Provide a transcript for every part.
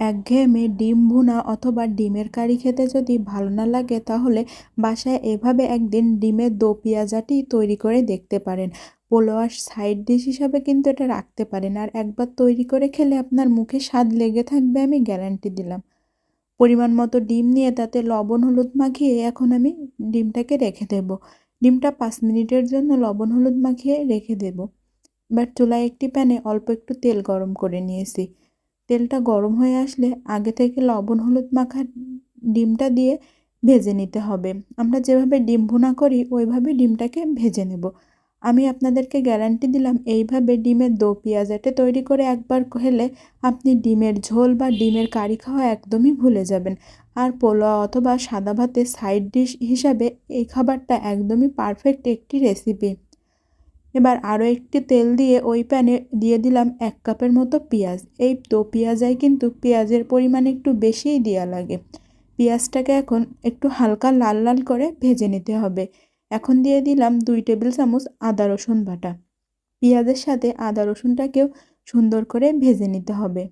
একঘেয়েমি ডিম ভুনা অথবা ডিমের কারি খেতে যদি ভালো না লাগে, তাহলে বাসায় এভাবে একদিন ডিমের দো পেঁয়াজাটি তৈরি করে দেখতে পারেন। পোলোয়ার সাইড ডিশ হিসাবে কিন্তু এটা রাখতে পারেন। আর একবার তৈরি করে খেলে আপনার মুখে স্বাদ লেগে থাকবে, আমি গ্যারান্টি দিলাম। পরিমাণ মতো ডিম নিয়ে তাতে লবণ, হলুদ মাখিয়ে এখন আমি ডিমটাকে রেখে দেব। ডিমটা পাঁচ মিনিটের জন্য লবণ, হলুদ মাখিয়ে রেখে দেব। এবার চুলায় একটি প্যানে অল্প একটু তেল গরম করে নিয়েছি। তেলটা গরম হয়ে আসলে আগে থেকে লবণ, হলুদ মাখা ডিমটা দিয়ে ভেজে নিতে হবে। আমরা যেভাবে ডিম ভুনা করি, ওইভাবে ডিমটাকে ভেজে নেব। আমি আপনাদেরকে গ্যারান্টি দিলাম, এইভাবে ডিমের দো পেঁয়াজাটে তৈরি করে একবার খেলে আপনি ডিমের ঝোল বা ডিমের কারি খাওয়া একদমই ভুলে যাবেন। আর পোলাও অথবা সাদা ভাতে সাইড ডিশ হিসাবে এই খাবারটা একদমই পারফেক্ট একটি রেসিপি। এবার আরও একটি তেল দিয়ে ওই প্যানে দিয়ে দিলাম এক কাপের মতো পেঁয়াজ। এই তো পেঁয়াজায় কিন্তু পেঁয়াজের পরিমাণ একটু বেশিই দেওয়া লাগে। পেঁয়াজটাকে এখন একটু হালকা লাল লাল করে ভেজে নিতে হবে। এখন দিয়ে দিলাম দুই টেবিল চামচ আদা রসুন বাটা। পেঁয়াজের সাথে আদা রসুনটাকেও সুন্দর করে ভেজে নিতে হবে।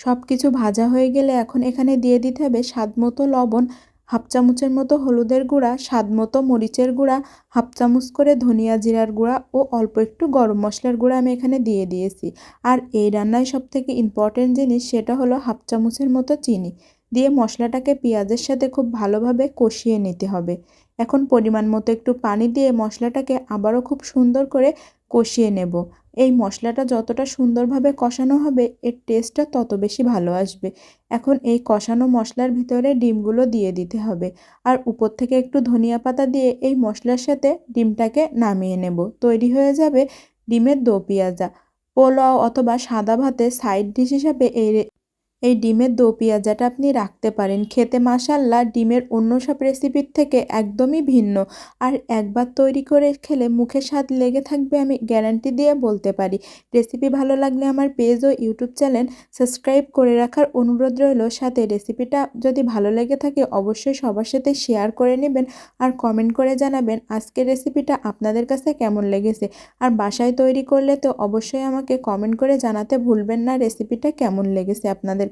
সব কিছু ভাজা হয়ে গেলে এখন এখানে দিয়ে দিতে হবে স্বাদ মতো লবণ হাফ চামচের মতো হলুদের গুঁড়া, স্বাদ মতো মরিচের গুঁড়া, হাফ চামচ করে ধনিয়া জিরার গুঁড়া ও অল্প একটু গরম মশলার গুঁড়া আমি এখানে দিয়ে দিয়েছি। আর এই রান্নায় সবথেকে ইম্পর্টেন্ট জিনিস সেটা হলো হাফ চামচের মতো চিনি। দিয়ে মশলাটাকে পেঁয়াজের সাথে খুব ভালোভাবে কষিয়ে নিতে হবে। এখন পরিমাণ মতো একটু পানি দিয়ে মশলাটাকে আবারও খুব সুন্দর করে কষিয়ে নেব। এই মশলাটা যতটা সুন্দরভাবে কষানো হবে, এর টেস্টটা তত বেশি ভালো আসবে। এখন এই কষানো মশলার ভিতরে ডিমগুলো দিয়ে দিতে হবে। আর উপর থেকে একটু ধনিয়া পাতা দিয়ে এই মশলার সাথে ডিমটাকে নামিয়ে নেব। তৈরি হয়ে যাবে ডিমের দো পেঁয়াজা। পোলাও অথবা সাদা ভাতে সাইড ডিশ হিসাবে এই এই ডিমের দো পেঁয়াজাটা আপনি রাখতে পারেন। খেতে মাসাল্লা ডিমের অন্য সব রেসিপির থেকে একদমই ভিন্ন। আর একবার তৈরি করে খেলে মুখে স্বাদ লেগে থাকবে আমি গ্যারান্টি দিয়ে বলতে পারি। রেসিপি ভালো লাগলে আমার পেজ ও ইউটিউব চ্যানেল সাবস্ক্রাইব করে রাখার অনুরোধ রইল। সাথে রেসিপিটা যদি ভালো লেগে থাকে অবশ্যই সবার সাথে শেয়ার করে নেবেন আর কমেন্ট করে জানাবেন আজকের রেসিপিটা আপনাদের কাছে কেমন লেগেছে। আর বাসায় তৈরি করলে তো অবশ্যই আমাকে কমেন্ট করে জানাতে ভুলবেন না রেসিপিটা কেমন লেগেছে আপনাদের